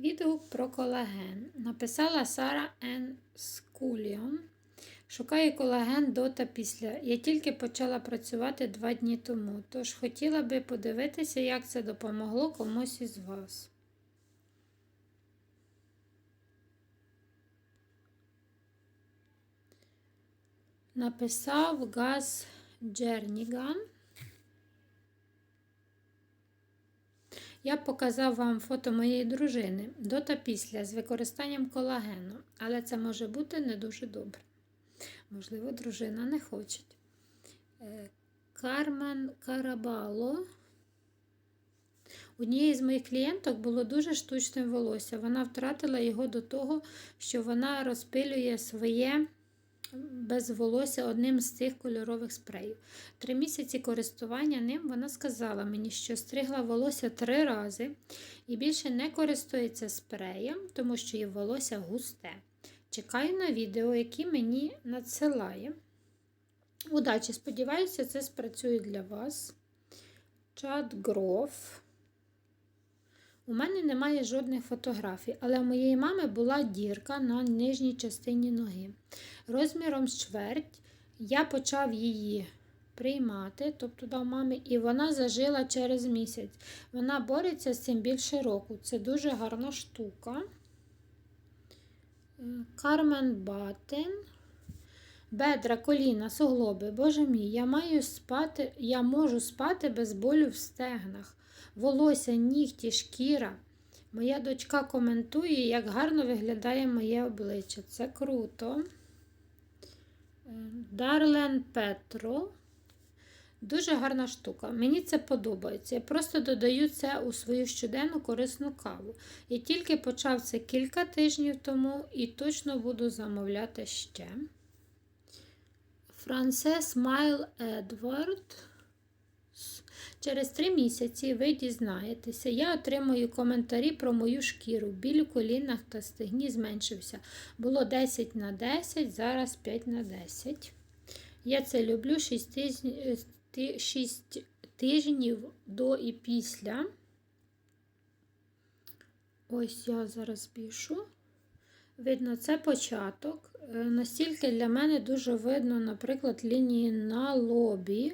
Відгук про колаген. Написала Сара Н. Скуліон. Шукаю колаген до та після. Я тільки почала працювати два дні тому, тож хотіла би подивитися, як це допомогло комусь із вас. Написав Газ Джерніган. Я показав вам фото моєї дружини до та після з використанням колагену, але це може бути не дуже добре. Можливо, дружина не хоче. Е, Кармен Карабало. Однієї з моїх клієнток було дуже штучне волосся. Вона втратила його до того, що вона розпилює своє без волосся одним з цих кольорових спреїв. Три місяці користування ним вона сказала мені, що стригла волосся три рази і більше не користується спреєм, тому що її волосся густе. Чекаю на відео, які мені надсилає. Удачі! Сподіваюся, це спрацює для вас. Чат Гроф. У мене немає жодних фотографій, але у моєї мами була дірка на нижній частині ноги. Розміром з чверть я почав її приймати, тобто дав мамі, і вона зажила через місяць. Вона бореться з цим більше року. Це дуже гарна штука. Кармен Батен. Бедра, коліна, суглоби. Боже мій, я маю спати, я можу спати без болю в стегнах. Волосся, нігті, шкіра. Моя дочка коментує, як гарно виглядає моє обличчя. Це круто. Дарлен Петро. Дуже гарна штука. Мені це подобається. Я просто додаю це у свою щоденну корисну каву. Я тільки почав це кілька тижнів тому і точно буду замовляти ще. Франсес Майл Едвард. Через три місяці ви дізнаєтеся, я отримую коментарі про мою шкіру. Біль у колінах та стегні зменшився. Було 10 на 10, зараз 5 на 10. Я це люблю 6 тижнів, 6 тижнів до і після. Ось я зараз пишу. Видно, це початок. Настільки для мене дуже видно, наприклад, лінії на лобі.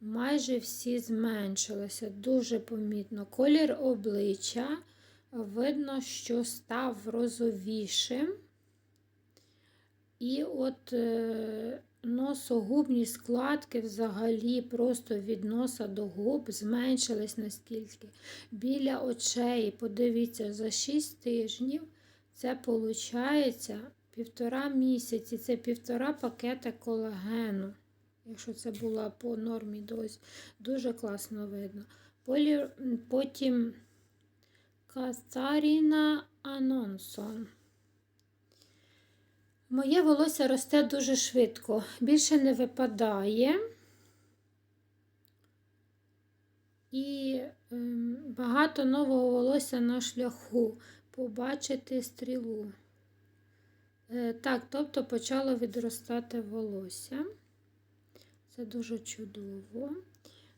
Майже всі зменшилися, дуже помітно. Колір обличчя видно, що став розовішим. І от е, носогубні складки взагалі просто від носа до губ зменшились настільки. Біля очей, подивіться, за 6 тижнів це виходить півтора місяці, це півтора пакета колагену. Якщо це була по нормі дозі, дуже класно видно. Потім Кацаріна Анонсон. Моє волосся росте дуже швидко, більше не випадає. І ем, багато нового волосся на шляху. Побачити стрілу. Е, так, тобто почало відростати волосся. Це дуже чудово.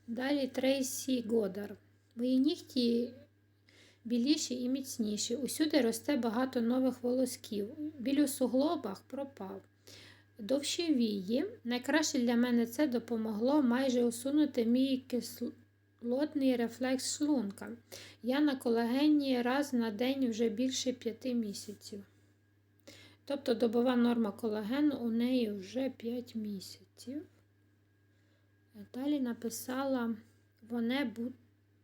Далі Трейсі Годар. Мої нігті біліші і міцніші. Усюди росте багато нових волосків. Біль у суглобах пропав. Довші вії. Найкраще для мене це допомогло майже усунути мій кислотний рефлекс шлунка. Я на колагені раз на день вже більше 5 місяців. Тобто добова норма колагену у неї вже 5 місяців. Далі написала Воне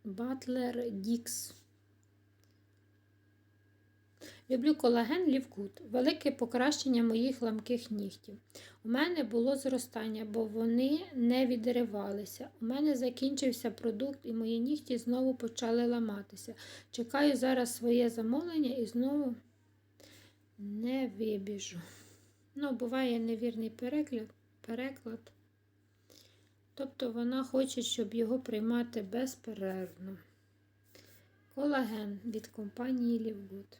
Батлер Дікс. Люблю колаген Лівкут. Велике покращення моїх ламких нігтів. У мене було зростання, бо вони не відривалися. У мене закінчився продукт, і мої нігті знову почали ламатися. Чекаю зараз своє замовлення і знову не вибіжу. Ну, буває невірний переклад. переклад. Тобто вона хоче, щоб його приймати безперервно. Колаген від компанії Лівгуд.